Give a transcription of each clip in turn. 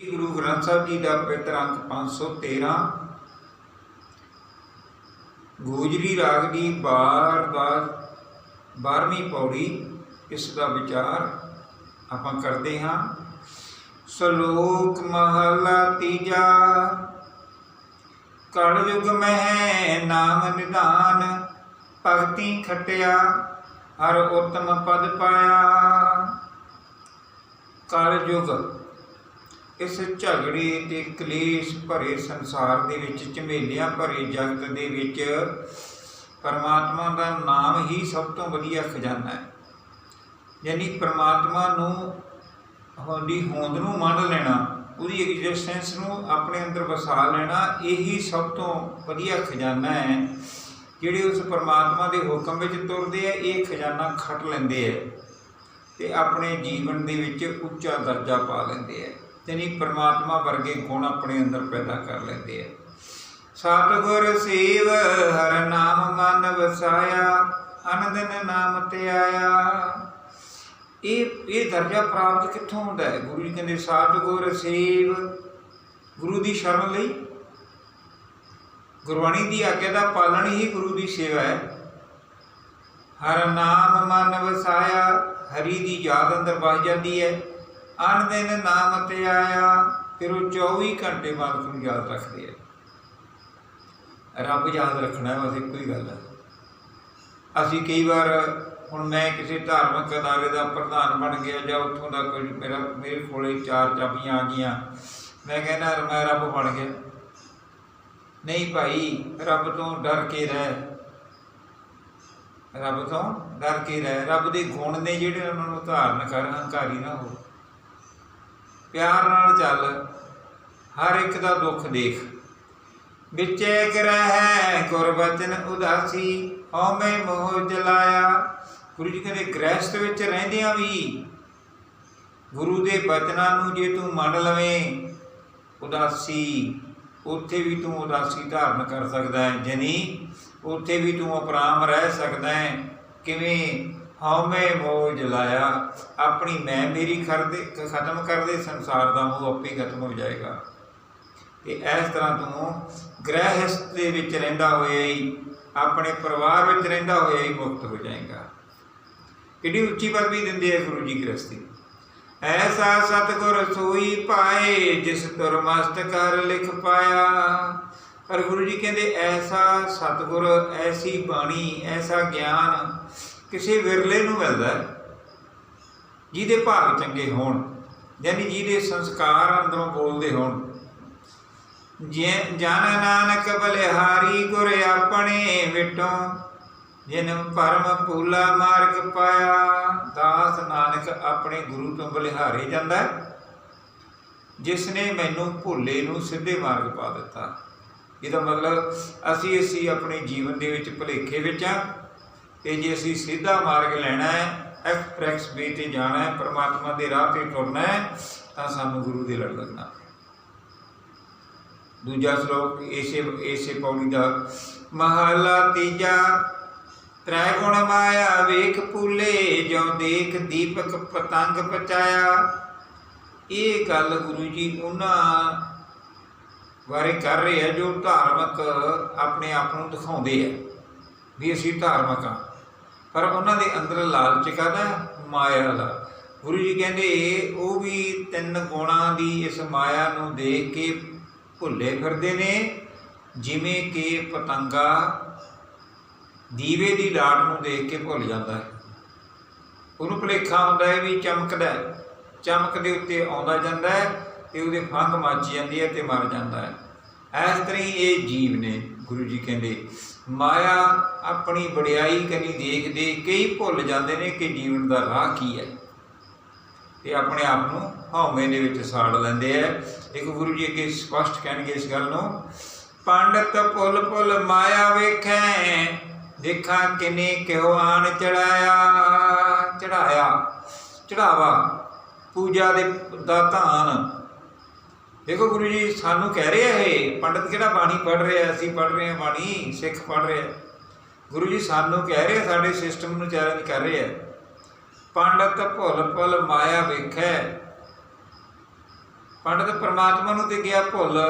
ਸ੍ਰੀ ਗੁਰੂ ਗ੍ਰੰਥ ਸਾਹਿਬ ਜੀ ਦਾ ਪਵਿੱਤਰ ਅੰਕ 513 ਗੋਜਰੀ ਰਾਗ ਦੀ ਬਾਰ ਦਾ 12ਵੀਂ ਪੌੜੀ, ਇਸ ਦਾ ਵਿਚਾਰ ਆਪਾਂ ਕਰਦੇ ਹਾਂ। ਸ਼ਲੋਕ ਮਹਲਾ ਤੀਜਾ, ਕਲ ਯੁਗ ਮਹਿ ਨਾਮ ਨਿਧਾਨ, ਭਗਤੀ ਖਟਿਆ, ਹਰ ਉਤਮ ਪਦ ਪਾਇਆ। ਕਲ ਯੁਗ ਇਸ ਝਗੜੇ ਤੇ ਕਲੇਸ਼ ਭਰੇ ਸੰਸਾਰ ਦੇ ਵਿੱਚ, ਝਮੇਲਿਆਂ ਭਰੇ ਜਗਤ ਦੇ ਵਿੱਚ ਪਰਮਾਤਮਾ ਦਾ ਨਾਮ ਹੀ ਸਭ ਤੋਂ ਵਧੀਆ ਖਜ਼ਾਨਾ ਹੈ। ਯਾਨੀ ਪਰਮਾਤਮਾ ਨੂੰ ਹੋਂਦੀ ਹੋਂਦ ਨੂੰ ਮੰਨ ਲੈਣਾ, ਉਹਦੀ ਐਗਜ਼ਿਸਟੈਂਸ ਨੂੰ ਆਪਣੇ ਅੰਦਰ ਵਸਾ ਲੈਣਾ, ਇਹੀ ਸਭ ਤੋਂ ਵਧੀਆ ਖਜ਼ਾਨਾ ਹੈ। ਜਿਹੜੇ ਉਸ ਪਰਮਾਤਮਾ ਦੇ ਹੁਕਮ ਵਿੱਚ ਤੁਰਦੇ ਆ, ਇਹ ਖਜ਼ਾਨਾ ਖੱਟ ਲੈਂਦੇ ਆ ਤੇ ਆਪਣੇ ਜੀਵਨ ਦੇ ਵਿੱਚ ਉੱਚਾ ਦਰਜਾ ਪਾ ਲੈਂਦੇ ਆ। ਯਾਨੀ ਪਰਮਾਤਮਾ ਵਰਗੇ ਗੁਣ ਆਪਣੇ ਅੰਦਰ ਪੈਦਾ ਕਰ ਲੈਂਦੇ ਆ। ਸਤਿਗੁਰ ਸੇਵ, ਹਰ ਨਾਮ ਮਨ ਵਸਾਇਆ ਅਨੰਦਨ ਨਾਮ ਤੇ ਆਇਆ। ਇਹ ਇਹ ਦਰਜਾ ਪ੍ਰਾਪਤ ਕਿੱਥੋਂ ਹੁੰਦਾ ਹੈ? ਗੁਰੂ ਜੀ ਕਹਿੰਦੇ, ਸਤਿਗੁਰ ਸੇਵ, ਗੁਰੂ ਦੀ ਸ਼ਰਨ ਲਈ। ਗੁਰਬਾਣੀ ਦੀ ਆਗਿਆ ਦਾ ਪਾਲਣ ਹੀ ਗੁਰੂ ਦੀ ਸੇਵਾ ਹੈ। ਹਰ ਨਾਮ ਮਨ ਵਸਾਇਆ, ਹਰੀ ਦੀ ਯਾਦ ਅੰਦਰ ਵਸ ਜਾਂਦੀ ਹੈ। ਅਨ ਦਿਨ ਨਾਮ ਤੇ ਆਇਆ, ਫਿਰ ਉਹ 24 ਘੰਟੇ ਮਾਲਕ ਨੂੰ ਯਾਦ ਰੱਖਦੇ ਆ। ਰੱਬ ਯਾਦ ਰੱਖਣਾ ਹੈ ਬਸ ਇੱਕੋ ਹੀ ਗੱਲ ਹੈ ਅਸੀਂ ਕਈ ਵਾਰ, ਹੁਣ ਮੈਂ ਕਿਸੇ ਧਾਰਮਿਕ ਅਦਾਰੇ ਦਾ ਪ੍ਰਧਾਨ ਬਣ ਗਿਆ ਜਾਂ ਉੱਥੋਂ ਦਾ ਕੋਈ ਮੇਰਾ, ਮੇਰੇ ਕੋਲੇ ਚਾਰ ਚਾਬੀਆਂ ਆ ਗਈਆਂ, ਮੈਂ ਕਹਿੰਦਾ, ਮੈਂ ਰੱਬ ਬਣ ਗਿਆ। ਨਹੀਂ ਭਾਈ, ਰੱਬ ਤੋਂ ਡਰ ਕੇ ਰਹਿ। ਰੱਬ ਤੋਂ ਡਰ ਕੇ ਰਹਿ। ਰੱਬ ਦੇ ਗੁਣ ਨੇ ਜਿਹੜੇ ਉਹਨਾਂ ਨੂੰ ਧਾਰਨ ਕਰ ਹੰਕਾਰੀ ਨਾ ਹੋ ਪਿਆਰ ਨਾਲ ਚੱਲ, ਹਰ ਇੱਕ ਦਾ ਦੁੱਖ ਦੇਖ। ਵਿਚੇ ਗ੍ਰਹਿ ਗੁਰਬਚਨ ਉਦਾਸੀ, ਹਉਮੈ ਮੋਹ ਜਲਾਇਆ। ਗੁਰੂ ਜੀ ਕਹਿੰਦੇ, ਗ੍ਰਹਿਸਥ ਵਿੱਚ ਰਹਿੰਦਿਆਂ ਵੀ ਗੁਰੂ ਦੇ ਬਚਨਾਂ ਨੂੰ ਜੇ ਤੂੰ ਮੰਨ ਲਵੇਂ, ਉਦਾਸੀ, ਉੱਥੇ ਵੀ ਤੂੰ ਉਦਾਸੀ ਧਾਰਨ ਕਰ ਸਕਦਾ ਹੈ। ਜਨੀ ਉੱਥੇ ਵੀ ਤੂੰ ਅਪਰਾਮ ਰਹਿ ਸਕਦਾ ਹੈ। ਕਿਵੇਂ? ਹਉਮੈ ਮੋਹ ਜਲਾਇਆ, ਆਪਣੀ ਮੈਂ ਮੇਰੀ ਕਰਦੇ ਖਤਮ ਕਰਦੇ, ਸੰਸਾਰ ਦਾ ਮੋਹ ਆਪੇ ਖਤਮ ਹੋ ਜਾਏਗਾ। ਤੇ ਇਸ ਤਰ੍ਹਾਂ ਤੂੰ ਗ੍ਰਹਿਸਥ ਦੇ ਵਿੱਚ ਰਹਿੰਦਾ ਹੋਇਆ ਹੀ, ਆਪਣੇ ਪਰਿਵਾਰ ਵਿੱਚ ਰਹਿੰਦਾ ਹੋਇਆ ਹੀ ਮੁਕਤ ਹੋ ਜਾਏਗਾ। ਕਿੰਨੀ ਉੱਚੀ ਪਦਵੀ ਦਿੰਦੇ ਆ ਗੁਰੂ ਜੀ ਗ੍ਰਸਤੀ ਐਸਾ ਸਤਗੁਰ ਸੋਈ ਪਾਏ, ਜਿਸ ਤੁਰ ਮਸਤ ਕਰ ਲਿਖ ਪਾਇਆ। ਪਰ ਗੁਰੂ ਜੀ ਕਹਿੰਦੇ, ਐਸਾ ਸਤਗੁਰ, ਐਸੀ ਬਾਣੀ, ਐਸਾ ਗਿਆਨ ਕਿਸੇ ਵਿਰਲੇ ਨੂੰ ਮਿਲਦਾ ਜਿਹਦੇ ਭਾਗ ਚੰਗੇ ਹੋਣ ਯਾਨੀ ਜਿਹਦੇ ਸੰਸਕਾਰ ਅੰਦਰੋਂ ਬੋਲਦੇ ਹੋਣ। ਜੇ ਜਨ ਨਾਨਕ ਬਲਿਹਾਰੀ ਗੁਰ ਆਪਣੇ ਵਿਟੋਂ ਜਿਨ ਪਰਮ ਪੂਲਾ ਮਾਰਗ ਪਾਇਆ ਦਾਸ ਨਾਨਕ ਆਪਣੇ ਗੁਰੂ ਤੋਂ ਬਲਿਹਾਰੇ ਜਾਂਦਾ ਹੈ, ਜਿਸ ਨੇ ਮੈਨੂੰ ਭੁੱਲੇ ਨੂੰ ਸਿੱਧੇ ਮਾਰਗ ਪਾ ਦਿੱਤਾ। ਇਹਦਾ ਮਤਲਬ ਅਸੀਂ ਅਸੀਂ ਆਪਣੇ ਜੀਵਨ ਦੇ ਵਿੱਚ ਭੁਲੇਖੇ ਵਿੱਚ ਆ ਤੇ ਜੇ ਅਸੀਂ ਸਿੱਧਾ ਮਾਰਗ ਲੈਣਾ ਹੈ ਐਕਸਪ੍ਰੈਸ ਵੇ ਤੇ ਜਾਣਾ ਹੈ, ਪਰਮਾਤਮਾ ਦੇ ਰਾਹ ਤੇ ਤੁਰਨਾ ਹੈ, ਤਾਂ ਸਾਨੂੰ ਗੁਰੂ ਦੇ ਲੜ ਲੱਗਣਾ। ਦੂਜਾ ਸ਼ਲੋਕ ਇਸੇ ਇਸੇ ਪੌੜੀ ਦਾ, ਮਹਲਾ ਤੀਜਾ ਤ੍ਰੈ ਗੁਣ ਮਾਇਆ ਵੇਖ ਪੂਲੇ ਜੋ ਦੇਖ ਦੀਪਕ ਪਤੰਗ ਪਚਾਇਆ। ਇਹ ਗੱਲ ਗੁਰੂ ਜੀ ਉਹਨਾਂ ਬਾਰੇ ਕਰ ਰਹੇ ਆ, ਜੋ ਧਾਰਮਿਕ ਆਪਣੇ ਆਪ ਨੂੰ ਦਿਖਾਉਂਦੇ ਆ, ਵੀ ਅਸੀਂ ਧਾਰਮਿਕ ਆ। ਪਰ ਉਹਨਾਂ ਦੇ ਅੰਦਰ ਲਾਲਚ ਕਾਹਦਾ? ਮਾਇਆ ਦਾ। ਗੁਰੂ ਜੀ ਕਹਿੰਦੇ, ਉਹ ਵੀ ਤਿੰਨ ਗੁਣਾਂ ਦੀ ਇਸ ਮਾਇਆ ਨੂੰ ਦੇਖ ਕੇ ਭੁੱਲੇ ਫਿਰਦੇ ਨੇ, ਜਿਵੇਂ ਕਿ ਪਤੰਗਾ ਦੀਵੇ ਦੀ ਲਾਟ ਨੂੰ ਦੇਖ ਕੇ ਭੁੱਲ ਜਾਂਦਾ ਹੈ। ਉਹਨੂੰ ਭੁਲੇਖਾ ਹੁੰਦਾ ਹੈ ਵੀ ਚਮਕਦਾ ਹੈ। ਚਮਕ ਦੇ ਉੱਤੇ ਆਉਂਦਾ ਜਾਂਦਾ ਹੈ ਤੇ ਉਹਦੇ ਫੰਗ ਮੱਚ ਜਾਂਦੀ ਹੈ ਤੇ ਮਰ ਜਾਂਦਾ ਹੈ। ਇਸ ਤਰ੍ਹਾਂ ਹੀ ਇਹ ਜੀਵ ਨੇ, ਗੁਰੂ ਜੀ ਕਹਿੰਦੇ। ਮਾਇਆ ਆਪਣੀ ਵਡਿਆਈ ਕਨੀ ਦੇਖ ਦੇਖ ਕੇ ਹੀ ਭੁੱਲ ਜਾਂਦੇ ਨੇ ਕਿ ਜੀਵਨ ਦਾ ਰਾਹ ਕੀ ਹੈ। ਤੇ ਆਪਣੇ ਆਪ ਨੂੰ ਹਉਮੈ ਦੇ ਵਿੱਚ ਸਾੜ ਲੈਂਦੇ ਆ। ਇੱਕ ਗੁਰੂ ਜੀ ਅੱਗੇ ਸਪਸ਼ਟ ਕਹਿਣਗੇ ਇਸ ਗੱਲ ਨੂੰ, ਪੰਡਤ ਪੁੱਲ ਪੁੱਲ ਮਾਇਆ ਵੇਖੈ, ਦੇਖਾਂ ਕਿਨੇ ਕਿਉ ਆਣ ਚੜਾਇਆ ਚੜਾਇਆ, ਚੜਾਵਾ, ਪੂਜਾ ਦੇ ਦਾ ਧਾਨ ਦੇਖੋ ਗੁਰੂ ਜੀ, ਸਾਨੂੰ ਕਹਿ ਰਿਹਾ ਇਹ, ਪੰਡਤ ਕਿਹੜਾ ਬਾਣੀ ਪੜ੍ਹ ਰਿਹਾ ਅਸੀਂ ਪੜ੍ਹ ਰਹੇ ਹਾਂ ਬਾਣੀ, ਸਿੱਖ ਪੜ੍ਹ ਰਹੇ ਗੁਰੂ ਜੀ, ਸਾਨੂੰ ਕਹਿ ਰਹੇ, ਸਾਡੇ ਸਿਸਟਮ ਨੂੰ ਚੈਲੰਜ ਕਰ ਰਿਹਾ ਆ ਪੰਡਤ ਭੁੱਲ ਭੁੱਲ ਮਾਇਆ ਵੇਖੈ। ਪੰਡਤ ਪਰਮਾਤਮਾ ਨੂੰ ਤੇ ਗਿਆ ਭੁੱਲ।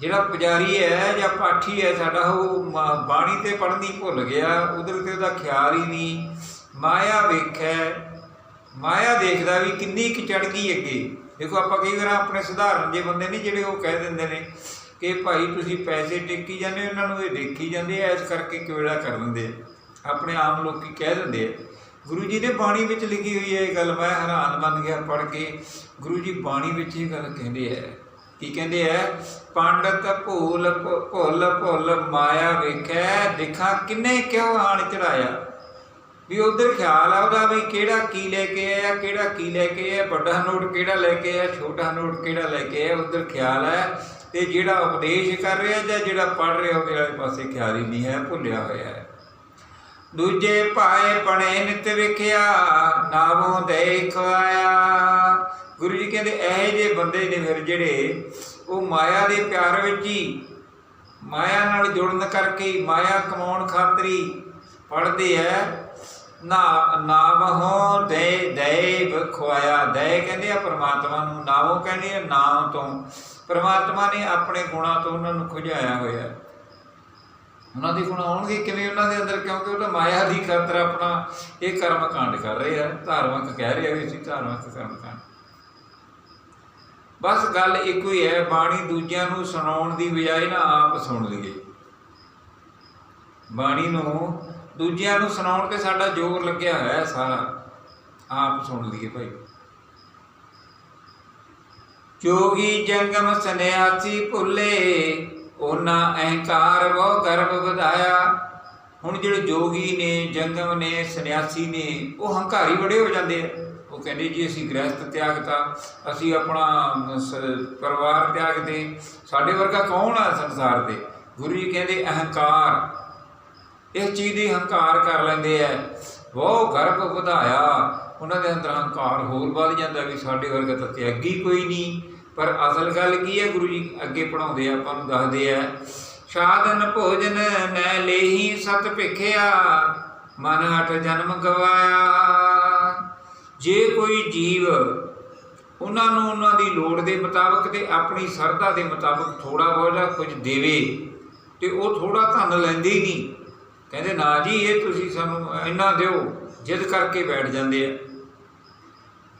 ਜਿਹੜਾ ਪੁਜਾਰੀ ਹੈ ਜਾਂ ਪਾਠੀ ਹੈ, ਸਾਡਾ ਉਹ ਮ- ਬਾਣੀ ਤੇ ਪੜ੍ਹਨੀ ਭੁੱਲ ਗਿਆ, ਉਧਰ ਤੇ ਉਹਦਾ ਖਿਆਲ ਹੀ ਨਹੀਂ। ਮਾਇਆ ਵੇਖੈ। ਮਾਇਆ ਦੇਖਦਾ ਵੀ ਕਿੰਨੀ ਕੁ ਚੜ ਗਈ ਅੱਗੇ। ਦੇਖੋ ਆਪਾਂ ਕਈ ਵਾਰ ਆਪਣੇ ਸਧਾਰਨ ਜੇ ਬੰਦੇ ਨੇ ਜਿਹੜੇ ਉਹ ਕਹਿ ਦਿੰਦੇ ਨੇ ਕਿ ਭਾਈ ਤੁਸੀਂ ਪੈਸੇ ਟੇਕੀ ਜਾਂਦੇ ਹੋ, ਇਹਨਾਂ ਨੂੰ ਇਹ ਦੇਖੀ ਜਾਂਦੇ ਆ ਇਸ ਕਰਕੇ ਕਿਹੜਾ ਕਰ ਦਿੰਦੇ ਆ? ਆਪਣੇ ਆਮ ਲੋਕੀ ਕਹਿ ਦਿੰਦੇ ਆ। ਗੁਰੂ ਜੀ ਨੇ ਬਾਣੀ ਵਿੱਚ ਲਿਖੀ ਹੋਈ ਹੈ ਇਹ ਗੱਲ ਮੈਂ ਹੈਰਾਨ ਬਣ ਗਿਆ ਪੜ੍ਹ ਕੇ। ਗੁਰੂ ਜੀ ਬਾਣੀ ਵਿੱਚ ਇਹ ਗੱਲ ਕਹਿੰਦੇ ਆ ਕੀ ਕਹਿੰਦੇ ਆ? ਪੰਡਤ ਭੂਲ ਭੁ- ਭੁੱਲ ਭੁੱਲ ਮਾਇਆ ਵੇਖੈ ਦੇਖਾਂ ਕਿੰਨੇ ਕਿਉਂ ਆਣ ਚੜਾਇਆ ਵੀ ਉਧਰ ਖਿਆਲ ਆ ਉਹਦਾ ਵੀ ਕਿਹੜਾ ਕੀ ਲੈ ਕੇ ਆਇਆ, ਕਿਹੜਾ ਕੀ ਲੈ ਕੇ ਆਇਆ, ਵੱਡਾ ਨੋਟ ਕਿਹੜਾ ਲੈ ਕੇ ਆਇਆ, ਛੋਟਾ ਨੋਟ ਕਿਹੜਾ ਲੈ ਕੇ ਆਇਆ, ਉਧਰ ਖਿਆਲ ਹੈ। ਤੇ ਜਿਹੜਾ ਉਪਦੇਸ਼ ਕਰ ਰਿਹਾ ਜਾਂ ਜਿਹੜਾ ਪੜ ਰਿਹਾ ਉਹਦੇ ਵਾਲੇ ਪਾਸੇ ਖਿਆਲ ਹੀ ਨਹੀਂ ਹੈ, ਭੁੱਲਿਆ ਹੋਇਆ ਹੈ। ਦੂਜੇ ਭਾਏ ਪਣੇ ਨਿਤ ਵੇਖਿਆ, ਨਾਮੋਂ ਦੇ ਖਵਾਇਆ। ਗੁਰੂ ਜੀ ਕਹਿੰਦੇ, ਇਹ ਜੇ ਬੰਦੇ ਨੇ ਫਿਰ ਜਿਹੜੇ ਉਹ ਮਾਇਆ ਦੇ ਪਿਆਰ ਵਿੱਚ ਹੀ ਮਾਇਆ ਨਾਲ ਜੁੜਨ ਕਰਕੇ, ਮਾਇਆ ਕਮਾਉਣ ਖਾਤਰੀ ਪੜਦੇ ਐ ਨਾ ਨਾਮਹੁ ਦੇ ਦੇਵ ਖਵਾਇਆ ਦੇ ਕਹਿੰਦੇ ਆ ਪ੍ਰਮਾਤਮਾ ਨੂੰ ਨਾਮੋ ਕਹਿੰਦੇ ਆ ਨਾਮ ਤੋਂ। ਪ੍ਰਮਾਤਮਾ ਨੇ ਆਪਣੇ ਗੁਣਾਂ ਤੋਂ ਉਹਨਾਂ ਨੂੰ ਖੁਝਾਇਆ ਹੋਇਆ। ਉਹਨਾਂ ਦੇ ਗੁਣ ਆਉਣਗੇ ਕਿਵੇਂ ਉਹਨਾਂ ਦੇ ਅੰਦਰ? ਕਿਉਂਕਿ ਉਹ ਤਾਂ ਮਾਇਆ ਦੀ ਖਾਤਰ ਆਪਣਾ ਇਹ ਕਰਮ ਕਾਂਡ ਕਰ ਰਹੇ ਆ। ਧਾਰਮਿਕ ਕਹਿ ਰਹੇ ਆ ਵੀ ਅਸੀਂ ਧਾਰਮਿਕ ਕਰਮ ਕਾਂਡ ਬਸ ਗੱਲ ਇੱਕੋ ਹੀ ਹੈ, ਬਾਣੀ ਦੂਜਿਆਂ ਨੂੰ ਸੁਣਾਉਣ ਦੀ ਬਜਾਏ ਨਾ ਆਪ ਸੁਣ ਲਈਏ। ਬਾਣੀ ਨੂੰ ਦੂਜਿਆਂ ਨੂੰ ਸੁਣਾਉਣ ਤੇ ਸਾਡਾ ਜ਼ੋਰ ਲੱਗਿਆ ਹੋਇਆ ਸਾਰਾ। ਆਪ ਸੁਣ ਲਈਏ ਭਾਈ। ਜੋਗੀ ਜੰਗਮ ਸੰਨਿਆਸੀ ਭੁੱਲੇ ਉਹਨਾਂ ਅਹੰਕਾਰ ਬਹੁ ਗਰਭ ਵਧਾਇਆ। ਹੁਣ ਜਿਹੜੇ ਜੋਗੀ ਨੇ, ਜੰਗਮ ਨੇ, ਸੰਨਿਆਸੀ ਨੇ, ਉਹ ਹੰਕਾਰੀ ਬੜੇ ਹੋ ਜਾਂਦੇ ਆ। ਉਹ ਕਹਿੰਦੇ ਜੀ, ਅਸੀਂ ਗ੍ਰਸਥ ਤਿਆਗਤਾ ਅਸੀਂ ਆਪਣਾ ਪਰਿਵਾਰ ਤਿਆਗਦੇ ਸਾਡੇ ਵਰਗਾ ਕੌਣ ਆ ਸੰਸਾਰ ਦੇ? ਗੁਰੂ ਜੀ ਕਹਿੰਦੇ, ਅਹੰਕਾਰ। ਇਸ ਚੀਜ਼ ਦੀ ਹੰਕਾਰ ਕਰ ਲੈਂਦੇ ਐ ਉਹ ਗਰਭ ਵਧਾਇਆ। ਉਹਨਾਂ ਦੇ ਅੰਦਰ ਹੰਕਾਰ ਹੋਰ ਵੱਧ ਜਾਂਦਾ ਵੀ ਸਾਡੇ ਵਰਗਾ ਤਾਂ ਤਿਆਗੀ ਕੋਈ ਨਹੀਂ ਪਰ ਅਸਲ ਗੱਲ ਕੀ ਹੈ ਗੁਰੂ ਜੀ, ਅੱਗੇ ਪੜਾਉਂਦੇ ਆ, ਆਪਾਂ ਨੂੰ ਦੱਸਦੇ ਆ, ਸਾਧਨ ਭੋਜਨ ਨੈ ਲੇਹੀ ਸਤ ਭਿਖਿਆ, ਮਨ ਹਟ ਜਨਮ ਗਵਾਇਆ। ਜੇ ਕੋਈ ਜੀਵ ਉਹਨਾਂ ਨੂੰ ਉਹਨਾਂ ਦੀ ਲੋੜ ਦੇ ਮੁਤਾਬਕ ਤੇ ਆਪਣੀ ਸਰਦਾ ਦੇ ਮੁਤਾਬਕ ਥੋੜਾ ਬਹੁਤਾ ਕੁਝ ਦੇਵੇ ਤੇ ਉਹ ਥੋੜਾ ਧਨ ਲੈਂਦੇ ਹੀ ਨਹੀਂ ਕਹਿੰਦੇ, ਨਾ ਜੀ, ਇਹ ਤੁਸੀਂ ਸਾਨੂੰ ਇੰਨਾ ਦਿਓ, ਜਿੱਦ ਕਰਕੇ ਬੈਠ ਜਾਂਦੇ ਆ।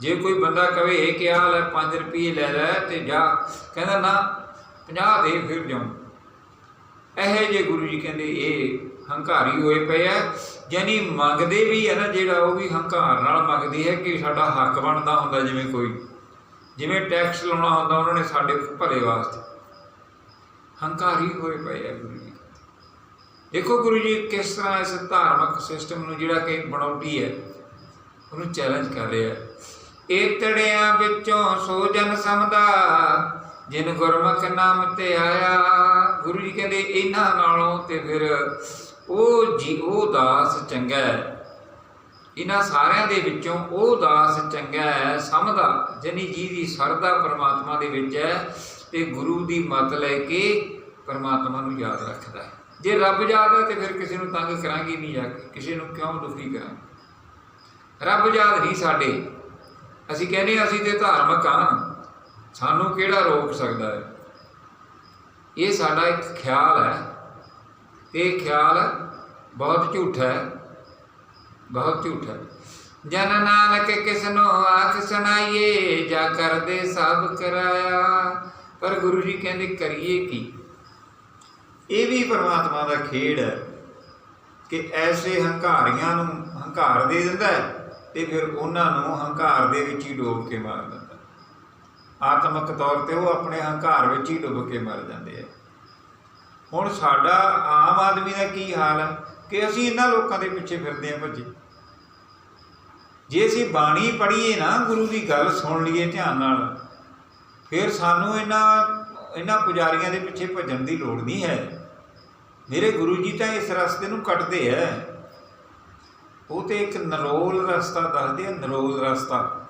ਜੇ ਕੋਈ ਬੰਦਾ ਕਵੇ, ਇਹ ਕੀ ਹਾਲ ਹੈ 5 ਰੁਪਏ ਲੈ ਲੈ ਤੇ ਜਾ। ਕਹਿੰਦਾ, ਨਾ 50 ਦੇ ਫਿਰ ਜਾਉਂ ਇਹ ਜੇ ਗੁਰੂ ਜੀ ਕਹਿੰਦੇ, ਇਹ ਹੰਕਾਰੀ ਹੋਏ ਪਏ ਆ। ਯਾਨੀ ਮੰਗਦੇ ਵੀ ਹੈ ਨਾ, ਜਿਹੜਾ ਉਹ ਵੀ ਹੰਕਾਰ ਨਾਲ ਮੰਗਦੀ ਹੈ ਕਿ ਸਾਡਾ ਹੱਕ ਬਣਦਾ ਹੁੰਦਾ ਜਿਵੇਂ ਕੋਈ। ਜਿਵੇਂ ਟੈਕਸ ਲਾਉਣਾ ਹੁੰਦਾ, ਉਹਨਾਂ ਨੇ ਸਾਡੇ ਭਲੇ ਵਾਸਤੇ। ਹੰਕਾਰੀ ਹੋਏ ਪਏ ਆ ਗੁਰੂ ਜੀ। ਦੇਖੋ ਗੁਰੂ ਜੀ ਕਿਸ ਤਰ੍ਹਾਂ ਇਸ ਧਾਰਮਿਕ ਸਿਸਟਮ ਨੂੰ ਜਿਹੜਾ ਕਿ ਬਣਾਉਂਦੀ ਹੈ, ਉਹਨੂੰ ਚੈਲੰਜ ਕਰ ਰਿਹਾ ਹੈ। ਤੜਿਆਂ ਵਿੱਚੋਂ ਸੋ ਜਨ ਸਮਦਾ ਜਿਨ ਗੁਰਮੁਖ ਨਾਮ ਤੇ ਆਇਆ, ਗੁਰੂ ਜੀ ਕਹਿੰਦੇ ਇਹਨਾਂ ਨਾਲੋਂ ਤੇ ਫਿਰ ਉਹ ਜੀ, ਉਹ ਦਾਸ ਚੰਗਾ ਹੈ। ਇਹਨਾਂ ਸਾਰਿਆਂ ਦੇ ਵਿੱਚੋਂ ਉਹ ਦਾਸ ਚੰਗਾ ਹੈ, ਸਮਝਦਾ, ਜਨੀ ਜੀ ਦੀ ਸਰਦਾ ਪਰਮਾਤਮਾ ਦੇ ਵਿੱਚ ਹੈ, ਤੇ ਗੁਰੂ ਦੀ ਮਤ ਲੈ ਕੇ ਪਰਮਾਤਮਾ ਨੂੰ ਯਾਦ ਰੱਖਦਾ ਹੈ। ਜੇ ਰੱਬ ਯਾਦ ਹੈ ਤੇ ਫਿਰ ਕਿਸੇ ਨੂੰ ਤੰਗ ਕਰਾਂਗੇ ਨਹੀਂ ਜਾ ਕੇ, ਕਿਸੇ ਨੂੰ ਕਿਉਂ ਦੁਖੀ ਕਰਾਂ ਰੱਬ ਯਾਦ ਨਹੀਂ ਸਾਡੇ। ਅਸੀਂ ਕਹਿੰਦੇ ਅਸੀਂ ਤੇ ਧਾਰਮਿਕ ਹਾਂ। ਸਾਨੂੰ ਕਿਹੜਾ ਰੋਕ ਸਕਦਾ ਹੈ? ਇਹ ਸਾਡਾ ਇੱਕ ਖਿਆਲ ਹੈ ਇਹ ਖਿਆਲ ਬਹੁਤ ਝੂਠਾ ਹੈ। ਬਹੁਤ ਝੂਠਾ ਹੈ। ਜਨ ਨਾਨਕ ਕਿਸ ਨੂੰ ਆਖ ਸੁਣਾਈਏ, ਜਾ ਕਰਦੇ ਸਭ ਕਰਾਇਆ। ਪਰ ਗੁਰੂ ਜੀ ਕਹਿੰਦੇ ਕਰੀਏ ਕੀ? ਇਹ ਵੀ ਪਰਮਾਤਮਾ ਦਾ ਖੇਡ ਹੈ ਕਿ ਐਸੇ ਹੰਕਾਰੀਆਂ ਨੂੰ ਹੰਕਾਰ ਦੇ ਦਿੰਦਾ ਹੈ ਤੇ ਫਿਰ ਉਹਨਾਂ ਨੂੰ ਹੰਕਾਰ ਦੇ ਵਿੱਚ ਹੀ ਡੋਬ ਕੇ ਮਾਰ ਦਿੰਦਾ ਹੈ। ਆਤਮਿਕ ਤੌਰ ਤੇ ਉਹ ਆਪਣੇ ਹੰਕਾਰ ਵਿੱਚ ਹੀ ਡੁੱਬ ਕੇ ਮਰ ਜਾਂਦੇ ਆ। ਹੁਣ ਸਾਡਾ ਆਮ ਆਦਮੀ ਦਾ ਕੀ ਹਾਲ ਹੈ ਕਿ ਅਸੀਂ ਇਹਨਾਂ ਲੋਕਾਂ ਦੇ ਪਿੱਛੇ ਫਿਰਦੇ ਆ ਭੱਜੇ। ਜੇ ਅਸੀਂ ਬਾਣੀ ਪੜ੍ਹੀਏ ਨਾ, ਗੁਰੂ ਦੀ ਗੱਲ ਸੁਣ ਲਈਏ ਧਿਆਨ ਨਾਲ, ਫਿਰ ਸਾਨੂੰ ਇਹਨਾਂ ਇਹਨਾਂ ਪੁਜਾਰੀਆਂ ਦੇ ਪਿੱਛੇ ਭੱਜਣ ਦੀ ਲੋੜ ਨਹੀਂ ਹੈ। ਮੇਰੇ ਗੁਰੂ ਜੀ ਤਾਂ ਇਸ ਰਸਤੇ ਨੂੰ ਕੱਟਦੇ ਐ। ਉਹ ਤੇ ਇੱਕ ਨਰੋਲ ਰਸਤਾ ਦੱਸਦੇ ਆ ਨਰੋਲ ਰਸਤਾ।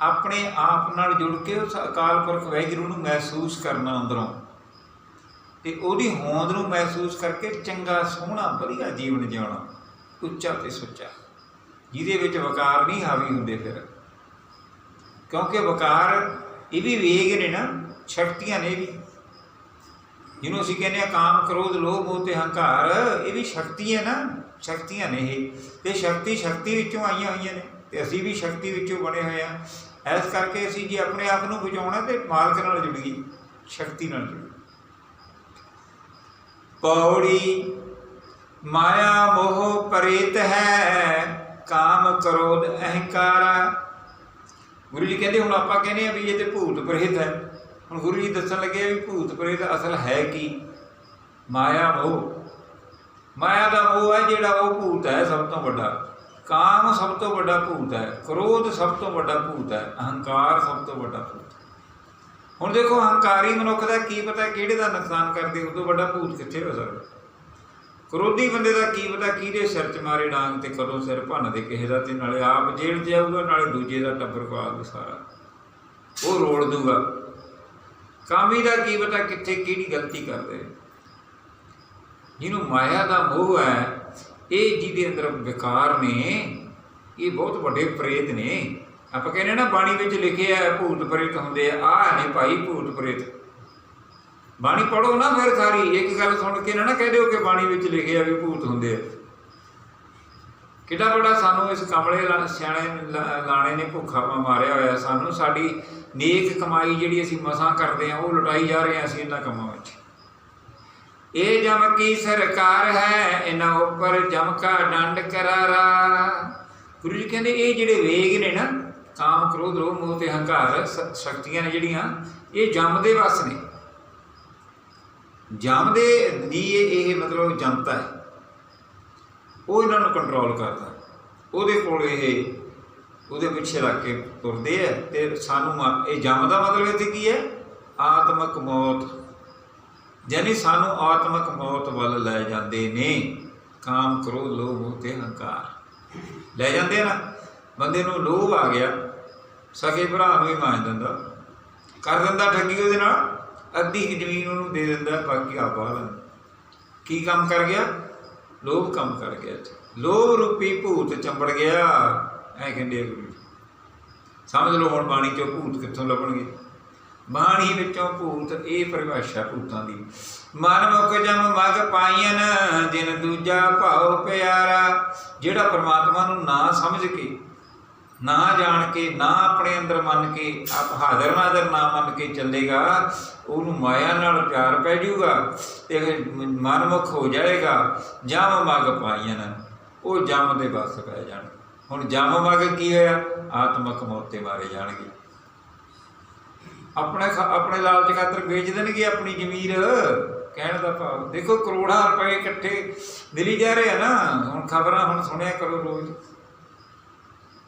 ਆਪਣੇ ਆਪ ਨਾਲ ਜੁੜ ਕੇ ਉਸ ਅਕਾਲ ਪੁਰਖ ਵਾਹਿਗੁਰੂ ਨੂੰ ਮਹਿਸੂਸ ਕਰਨਾ ਅੰਦਰੋਂ। ਤੇ ਉਹਦੀ ਹੋਂਦ ਨੂੰ ਮਹਿਸੂਸ ਕਰਕੇ ਚੰਗਾ, ਸੋਹਣਾ, ਵਧੀਆ ਜੀਵਨ ਜਿਉਣਾ, ਉੱਚਾ ਤੇ ਸੁੱਚਾ। ਜਿਹਦੇ ਵਿੱਚ ਵਕਾਰ ਨਹੀਂ ਹਾਵੀ ਹੁੰਦੇ ਫਿਰ। ਕਿਉਂਕਿ ਵਕਾਰ ਇਹ ਵੀ ਵੇਗ ਨੇ ਨਾ, ਸ਼ਕਤੀਆਂ ਨੇ ਵੀ। ਜਿਹਨੂੰ ਅਸੀਂ ਕਹਿੰਦੇ ਆ ਕਾਮ, ਕ੍ਰੋਧ, ਲੋਭ, ਮੋਹ ਤੇ ਹੰਕਾਰ, ਇਹ ਵੀ ਸ਼ਕਤੀ ਹੈ ਨਾ, ਸ਼ਕਤੀਆਂ ਨੇ ਇਹ। ਤੇ ਸ਼ਕਤੀ ਸ਼ਕਤੀ ਵਿੱਚੋਂ ਆਈਆਂ ਹੋਈਆਂ ਨੇ, ਤੇ ਅਸੀਂ ਵੀ ਸ਼ਕਤੀ ਵਿੱਚੋਂ ਬਣੇ ਹੋਏ ਆ ਇਸ ਕਰਕੇ ਅਸੀਂ ਜੇ ਆਪਣੇ ਆਪ ਨੂੰ ਬਚਾਉਣਾ ਤੇ ਮਾਲਕ ਨਾਲ ਜੁੜ ਗਈ, ਸ਼ਕਤੀ ਨਾਲ ਜੁੜ ਪੌੜੀ, ਮਾਇਆ ਮੋਹ ਪ੍ਰੇਤ ਹੈ, ਕਾਮ, ਕ੍ਰੋਧ, ਅਹੰਕਾਰ। ਗੁਰੂ ਜੀ ਕਹਿੰਦੇ ਹੁਣ ਆਪਾਂ ਕਹਿੰਦੇ ਆ ਵੀ ਇਹ ਤੇ ਭੂਤ ਪ੍ਰੇਤ ਹੈ। ਹੁਣ ਗੁਰੂ ਜੀ ਦੱਸਣ ਲੱਗੇ ਵੀ ਭੂਤ ਪ੍ਰੇਤ ਅਸਲ ਹੈ ਕੀ? ਮਾਇਆ ਮੋਹ। ਮਾਇਆ ਦਾ ਮੋਹ ਹੈ ਜਿਹੜਾ ਉਹ ਭੂਤ ਹੈ, ਸਭ ਤੋਂ ਵੱਡਾ। ਕਾਮ ਸਭ ਤੋਂ ਵੱਡਾ ਭੂਤ ਹੈ, ਕ੍ਰੋਧ ਸਭ ਤੋਂ ਵੱਡਾ ਭੂਤ ਹੈ, ਅਹੰਕਾਰ ਸਭ ਤੋਂ ਵੱਡਾ ਭੂਤ ਹੁਣ ਦੇਖੋ ਹੰਕਾਰੀ ਮਨੁੱਖ ਦਾ ਕੀ ਪਤਾ ਕਿਹੜੇ ਦਾ ਨੁਕਸਾਨ ਕਰਦੇ ਉਹ ਤੋਂ ਵੱਡਾ ਭੂਤ ਕਿੱਥੇ ਹੋ ਸਕਦਾ? ਕ੍ਰੋਧੀ ਬੰਦੇ ਦਾ ਕੀ ਪਤਾ ਕਿਹਦੇ ਸਿਰ 'ਚ ਮਾਰੇ ਡਾਂਗ ਤੇ ਕਦੋਂ ਸਿਰ ਭੰਨ ਦੇ, ਕਿਸੇ ਦਾ ਤੇ ਨਾਲੇ ਆਪ ਜੇਲ੍ਹ ਜਾਊਗਾ, ਨਾਲੇ ਦੂਜੇ ਦਾ ਟੱਬਰ ਖਵਾ ਸਾਰਾ। ਉਹ ਰੋੜ ਦੂਗਾ। ਕਾਮੀ ਦਾ ਕੀ ਪਤਾ ਕਿੱਥੇ ਕਿਹੜੀ ਗਲਤੀ ਕਰਦੇ ਜਿਹਨੂੰ ਮਾਇਆ ਦਾ ਮੋਹ ਹੈ, ਇਹ ਜਿਹਦੇ ਅੰਦਰ ਵਿਕਾਰ ਨੇ, ਇਹ ਬਹੁਤ ਵੱਡੇ ਪ੍ਰੇਤ ਨੇ। ਆਪਾਂ ਕਹਿੰਦੇ ਨਾ, ਬਾਣੀ ਵਿੱਚ ਲਿਖਿਆ ਹੈ, ਭੂਤ ਪ੍ਰੇਤ ਹੁੰਦੇ ਆ, ਆਹ ਨੇ ਭਾਈ ਭੂਤ ਪ੍ਰੇਤ। ਬਾਣੀ ਪੜੋ ਨਾ ਫਿਰ ਸਾਰੀ, ਇੱਕ ਗੱਲ ਸੁਣ ਕੇ ਨਾ ਨਾ ਕਹਿ ਦਿਓ ਕਿ ਬਾਣੀ ਵਿੱਚ ਲਿਖਿਆ ਵੀ ਭੂਤ ਹੁੰਦੇ ਆ। ਕਿੱਡਾ ਬੜਾ ਸਾਨੂੰ ਇਸ ਕਮਲੇ ਸਿਆਣੇ ਲਾਣੇ ਨੇ ਭੁੱਖਾ ਮਾਰਿਆ ਹੋਇਆ ਸਾਨੂੰ, ਸਾਡੀ ਨੇਕ ਕਮਾਈ ਜਿਹੜੀ ਅਸੀਂ ਮਸਾਂ ਕਰਦੇ ਆ ਉਹ ਲੁਟਾਈ ਜਾ ਰਹੇ ਆ ਅਸੀਂ ਇਹਨਾਂ ਕੰਮਾਂ ਵਿੱਚ। ਇਹ ਜਮ ਕੀ ਸਰਕਾਰ ਹੈ, ਇਹਨਾਂ ਉੱਪਰ ਜਮ ਕਾ ਡੰਡ ਕਰਾਰਾ। ਗੁਰੂ ਜੀ ਕਹਿੰਦੇ, ਇਹ ਜਿਹੜੇ ਵੇਗ ਨੇ ਨਾ, ਕਾਮ, ਕ੍ਰੋਧ ਲੋਭ ਮੋਹ ਤੇ ਹੰਕਾਰ, ਸ- ਸ਼ਕਤੀਆਂ ਨੇ ਜਿਹੜੀਆਂ, ਇਹ ਜਮ ਦੇ ਵਸ ਨੇ। ਜਮ ਦੇ ਦੀ ਇਹ ਮਤਲਬ ਜਨਤਾ ਹੈ। ਉਹ ਇਹਨਾਂ ਨੂੰ ਕੰਟਰੋਲ ਕਰਦਾ। ਉਹਦੇ ਕੋਲ ਇਹ ਉਹਦੇ ਪਿੱਛੇ ਲੱਗ ਕੇ ਤੁਰਦੇ ਆ ਤੇ ਸਾਨੂੰ ਮਾ- ਇਹ ਜਮ ਦਾ ਮਤਲਬ ਇੱਥੇ ਕੀ ਹੈ? ਆਤਮਕ ਮੌਤ। ਯਾਨੀ ਸਾਨੂੰ ਆਤਮਕ ਮੌਤ ਵੱਲ ਲੈ ਜਾਂਦੇ ਨੇ। ਕਾਮ ਕ੍ਰੋਧ ਲੋਭ ਮੋਹ ਤੇ ਹੰਕਾਰ। ਲੈ ਜਾਂਦੇ ਆ ਨਾ। ਬੰਦੇ ਨੂੰ ਲੋਭ ਆ ਗਿਆ, ਸਕੇ ਭਰਾ ਨੂੰ ਹੀ ਮਾਰ ਦਿੰਦਾ। ਕਰ ਦਿੰਦਾ ਠੱਗੀ ਉਹਦੇ ਨਾਲ, ਅੱਧੀ ਕੁ ਜ਼ਮੀਨ ਉਹਨੂੰ ਦੇ ਦਿੰਦਾ, ਬਾਕੀ ਆਪ ਬਾਹਰ ਲੈਂਦਾ। ਕੀ ਕੰਮ ਕਰ ਗਿਆ? ਲੋਭ ਕੰਮ ਕਰ ਗਿਆ ਲੋਭ ਰੂਪੀ ਭੂਤ ਚੰਬੜ ਗਿਆ। ਐ ਕਹਿੰਦੇ ਗੁਰੂ ਜੀ। ਸਮਝ ਲਓ ਹੁਣ ਬਾਣੀ ਚੋਂ ਭੂਤ ਕਿੱਥੋਂ ਲੱਭਣਗੇ? ਬਾਣੀ ਵਿੱਚੋਂ ਭੂਤ, ਇਹ ਪਰਿਭਾਸ਼ਾ ਭੂਤਾਂ ਦੀ। ਮਨ ਮੁਖ ਜਮ ਮਗ ਪਾਈਨ ਜਿਨ ਦੂਜਾ ਭਾਉ ਪਿਆਰਾ। ਜਿਹੜਾ ਪ੍ਰਮਾਤਮਾ ਨੂੰ ਨਾ ਸਮਝ ਕੇ, ਨਾ ਜਾਣ ਕੇ, ਨਾ ਆਪਣੇ ਅੰਦਰ ਮੰਨ ਕੇ, ਆਪ ਹਾਜ਼ਰ ਨਾਜ਼ਰ ਨਾ ਮੰਨ ਕੇ ਚੱਲੇਗਾ, ਉਹਨੂੰ ਮਾਇਆ ਨਾਲ ਪਿਆਰ ਪੈ ਜਾਊਗਾ ਤੇ ਫਿਰ ਮਨਮੁਖ ਹੋ ਜਾਏਗਾ, ਜਮ ਮਗ ਪਾਈਨ ਉਹ ਜਮ ਦੇ ਬਸ ਪੈ ਜਾਣਗੇ। ਹੁਣ ਜਮ ਮਗ ਕੀ ਹੋਇਆ? ਆਤਮਕ ਮੌਤ ਤੇ ਮਾਰੇ ਜਾਣਗੇ। ਆਪਣੇ ਖਾ- ਆਪਣੇ ਲਾਲਚ ਖਾਤਰ ਵੇਚ ਦੇਣਗੇ ਆਪਣੀ ਜ਼ਮੀਰ। ਕਹਿਣ ਦਾ ਭਾਵ, ਦੇਖੋ ਕਰੋੜਾਂ ਰੁਪਏ ਇਕੱਠੇ ਮਿਲੀ ਜਾ ਰਹੇ ਆ ਨਾ। ਹੁਣ ਖਬਰਾਂ ਹੁਣ ਸੁਣਿਆ ਕਰੋ ਰੋਜ਼।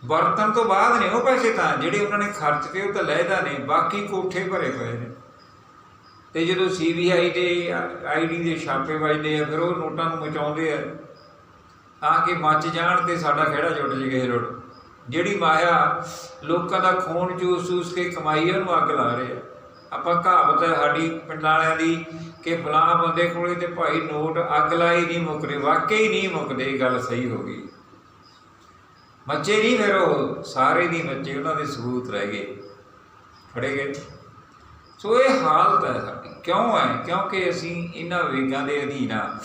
ਵਰਤਨ ਤੋਂ ਬਾਅਦ ਨੇ ਉਹ ਪੈਸੇ ਤਾਂ, ਜਿਹੜੇ ਉਹਨਾਂ ਨੇ ਖਰਚ ਤੇ ਉਹ ਤਾਂ ਲੈਦਾ ਨੇ, ਬਾਕੀ ਕੋਠੇ ਭਰੇ ਪਏ ਨੇ। ਤੇ ਜਦੋਂ ਸੀਬੀਆਈ ਦੇ ਆਈਡੀ ਦੇ ਛਾਪੇ ਵੱਜਦੇ ਆ, ਫਿਰ ਉਹ ਨੋਟਾਂ ਨੂੰ ਮਚਾਉਂਦੇ ਆ। ਆ ਕੇ ਮੱਚ ਜਾਣ ਤੇ ਸਾਡਾ ਖਿਹੜਾ ਜੁੜ ਜੇ ਕਿਸੇ ਰੋੜ ਜਿਹੜੀ ਮਾਇਆ ਲੋਕਾਂ ਦਾ ਖੂਨ ਚੂਸ ਚੂਸ ਕੇ ਕਮਾਈ ਉਹਨੂੰ ਅੱਗ ਲਾ ਰਹੇ ਆ। ਆਪਾਂ ਕਹਾਵਤ ਹੈ ਸਾਡੀ ਪਿੰਡ ਵਾਲਿਆਂ ਦੀ ਕਿ ਫਲਾਂ ਬੰਦੇ ਕੋਲੇ ਤੇ ਭਾਈ ਨੋਟ ਅੱਗ ਲਾਈ ਨਹੀਂ ਮੁੱਕਦੇ, ਵਾਕਈ ਨਹੀਂ ਮੁੱਕਦੇ ਗੱਲ ਸਹੀ ਹੋ ਗਈ। ਬੱਚੇ ਨਹੀਂ ਫਿਰ ਉਹ, ਸਾਰੇ ਨਹੀਂ ਬੱਚੇ ਉਹਨਾਂ ਦੇ ਸਬੂਤ ਰਹਿ ਗਏ, ਫੜੇ ਗਏ। ਸੋ ਇਹ ਹਾਲਤ ਹੈ ਸਾਡੀ। ਕਿਉਂ ਹੈ? ਕਿਉਂਕਿ ਅਸੀਂ ਇਹਨਾਂ ਵੇਗਾਂ ਦੇ ਅਧੀਨ ਆ।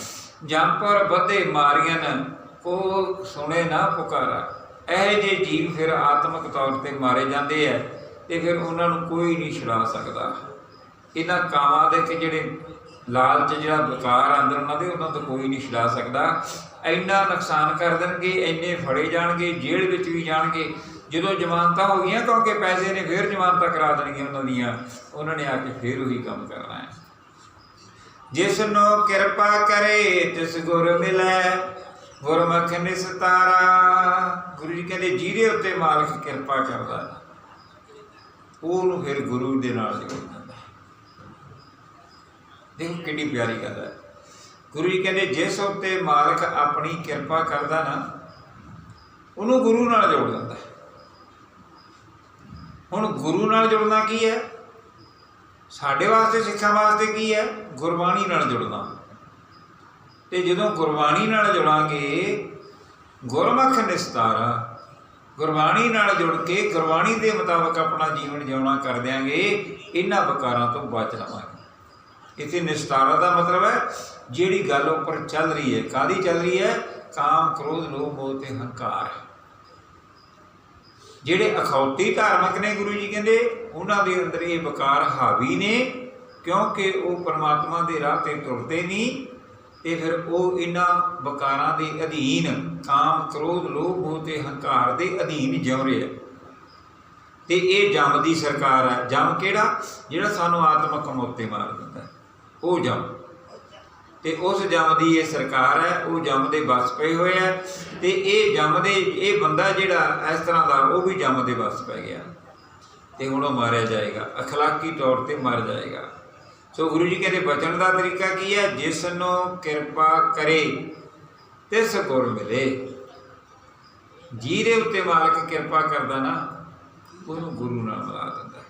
ਜੰਪਰ ਬੱਧੇ ਮਾਰੀਆਂ ਉਹ ਸੁਣੇ ਨਾ ਪੁਕਾਰਾ। ਇਹ ਜੇ ਜੀਵ ਫਿਰ ਆਤਮਿਕ ਤੌਰ ਤੇ ਮਾਰੇ ਜਾਂਦੇ ਆ ਤੇ ਫਿਰ ਉਹਨਾਂ ਨੂੰ ਕੋਈ ਨਹੀਂ ਛੁਡਾ ਸਕਦਾ। ਇਹਨਾਂ ਕਾਮਾਂ ਦੇ ਕਿ ਜਿਹੜੇ ਲਾਲਚ, ਜਿਹੜਾ ਵਿਕਾਰ ਅੰਦਰ ਉਹਨਾਂ ਦੇ, ਉਹਨਾਂ ਤੋਂ ਕੋਈ ਨਹੀਂ ਛੁਡਾ ਸਕਦਾ। ਇੰਨਾ ਨੁਕਸਾਨ ਕਰ ਦੇਣਗੇ, ਇੰਨੇ ਫੜੇ ਜਾਣਗੇ, ਜੇਲ੍ਹ ਵਿੱਚ ਵੀ ਜਾਣਗੇ। ਜਦੋਂ ਜ਼ਮਾਨਤਾਂ ਹੋ ਗਈਆਂ, ਕਿਉਂਕਿ ਪੈਸੇ ਨੇ ਫਿਰ ਜ਼ਮਾਨਤਾਂ ਕਰਾ ਦੇਣਗੀਆਂ ਉਹਨਾਂ ਦੀਆਂ, ਉਹਨਾਂ ਨੇ ਆ ਕੇ ਫਿਰ ਉਹੀ ਕੰਮ ਕਰਨਾ ਹੈ। ਜਿਸ ਨੂੰ ਕਿਰਪਾ ਕਰੇ, ਤਿਸ ਗੁਰ ਮਿਲੈ ਗੁਰਮੁਖ ਨਿਸਤਾਰਾ। ਗੁਰੂ ਜੀ ਕਹਿੰਦੇ, ਜਿਹਦੇ ਉੱਤੇ ਮਾਲਕ ਕਿਰਪਾ ਕਰਦਾ ਉਹਨੂੰ ਫਿਰ ਗੁਰੂ ਦੇ ਨਾਲ ਜੋੜ ਦਿੰਦਾ ਦੇਖੋ ਕਿੰਨੀ ਪਿਆਰੀ ਗੱਲ ਹੈ। ਗੁਰੂ ਜੀ ਕਹਿੰਦੇ, ਜਿਸ ਉੱਤੇ ਮਾਲਕ ਆਪਣੀ ਕਿਰਪਾ ਕਰਦਾ ਨਾ, ਉਹਨੂੰ ਗੁਰੂ ਨਾਲ ਜੋੜ ਦਿੰਦਾ ਹੁਣ ਗੁਰੂ ਨਾਲ ਜੁੜਨਾ ਕੀ ਹੈ? ਸਾਡੇ ਵਾਸਤੇ, ਸਿੱਖਾਂ ਵਾਸਤੇ ਕੀ ਹੈ? ਗੁਰਬਾਣੀ ਨਾਲ ਜੁੜਨਾ। ਤੇ ਜਦੋਂ ਗੁਰਬਾਣੀ ਨਾਲ ਜੁੜਾਂਗੇ, ਗੁਰਮੁਖ ਨਿਸਤਾਰਾ, ਗੁਰਬਾਣੀ ਨਾਲ ਜੁੜ ਕੇ ਗੁਰਬਾਣੀ ਦੇ ਮੁਤਾਬਕ ਆਪਣਾ ਜੀਵਨ ਜਿਉਣਾ ਕਰ ਦਿਆਂਗੇ, ਇਹਨਾਂ ਵਿਕਾਰਾਂ ਤੋਂ ਬਚ ਲਵਾਂਗੇ ਇਥੇ ਨਿਸਤਾਰਾ ਦਾ ਮਤਲਬ ਹੈ, ਜਿਹੜੀ ਗੱਲ ਉੱਪਰ ਚੱਲ ਰਹੀ ਹੈ ਕਾਦੀ ਚੱਲ ਰਹੀ ਹੈ? ਕਾਮ, ਕ੍ਰੋਧ, ਲੋਭ, ਮੋਹ ਤੇ ਹੰਕਾਰ। ਜਿਹੜੇ ਅਖੌਤੀ ਧਾਰਮਿਕ ਨੇ ਗੁਰੂ ਜੀ ਕਹਿੰਦੇ, ਉਹਨਾਂ ਦੇ ਅੰਦਰ ਇਹ ਵਿਕਾਰ ਹਾਵੀ ਨੇ, ਕਿਉਂਕਿ ਉਹ ਪਰਮਾਤਮਾ ਦੇ ਰਾਹ ਤੇ ਤੁਰਦੇ ਨਹੀਂ ਤੇ ਫਿਰ ਉਹ ਇਹਨਾਂ ਵਕਾਰਾਂ ਦੇ ਅਧੀਨ ਕਾਮ ਕ੍ਰੋਧ, ਲੋਭ, ਮੋਹ ਤੇ ਹੰਕਾਰ ਦੇ ਅਧੀਨ ਜਿਉ ਰਹੇ ਆ। ਤੇ ਇਹ ਜਮ ਦੀ ਸਰਕਾਰ ਹੈ ਜਮ ਕਿਹੜਾ? ਜਿਹੜਾ ਸਾਨੂੰ ਆਤਮਕ ਮੋਤੇ ਮਾਰ ਦਿੰਦਾ ਉਹ ਜਮ। ਤੇ ਉਸ ਜਮ ਦੀ ਇਹ ਸਰਕਾਰ ਹੈ, ਉਹ ਜਮ ਦੇ ਵਸ ਪਏ ਹੋਏ ਆ। ਤੇ ਇਹ ਜਮ ਦੇ, ਇਹ ਬੰਦਾ ਜਿਹੜਾ ਇਸ ਤਰ੍ਹਾਂ ਦਾ, ਉਹ ਵੀ ਜਮ ਦੇ ਵਸ ਪੈ ਗਿਆ। ਤੇ ਹੁਣ ਉਹ ਮਾਰਿਆ ਜਾਏਗਾ। ਅਖਲਾਕੀ ਤੌਰ ਤੇ ਮਰ ਜਾਏਗਾ। ਸੋ ਗੁਰੂ ਜੀ ਕਹਿੰਦੇ ਬਚਣ ਦਾ ਤਰੀਕਾ ਕੀ ਹੈ? ਜਿਸ ਨੂੰ ਕਿਰਪਾ ਕਰੇ ਤਿਸ ਗੁਰ ਮਿਲੇ। ਜਿਹਦੇ ਉੱਤੇ ਮਾਲਕ ਕਿਰਪਾ ਕਰਦਾ ਨਾ ਉਹਨੂੰ ਗੁਰੂ ਨਾਲ ਮਿਲਾ ਦਿੰਦਾ ਹੈ।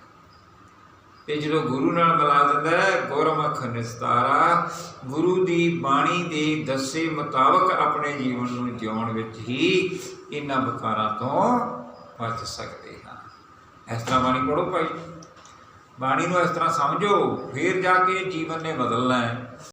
ਤੇ ਜਦੋਂ ਗੁਰੂ ਨਾਲ ਮਿਲਾ ਦਿੰਦਾ ਹੈ, ਗੁਰਮੁਖ ਨਿਸਤਾਰਾ ਗੁਰੂ ਦੀ ਬਾਣੀ ਦੇ ਦੱਸੇ ਮੁਤਾਬਕ ਆਪਣੇ ਜੀਵਨ ਨੂੰ ਜਿਉਣ ਵਿੱਚ ਹੀ ਇਹਨਾਂ ਵਿਕਾਰਾਂ ਤੋਂ ਬਚ ਸਕਦੇ ਹਾਂ। ਇਸ ਤਰ੍ਹਾਂ ਬਾਣੀ ਪੜੋ ਭਾਈ। ਬਾਣੀ ਨੂੰ ਇਸ ਤਰ੍ਹਾਂ ਸਮਝੋ ਫਿਰ ਜਾ ਕੇ ਜੀਵਨ ਨੇ ਬਦਲਣਾ ਹੈ।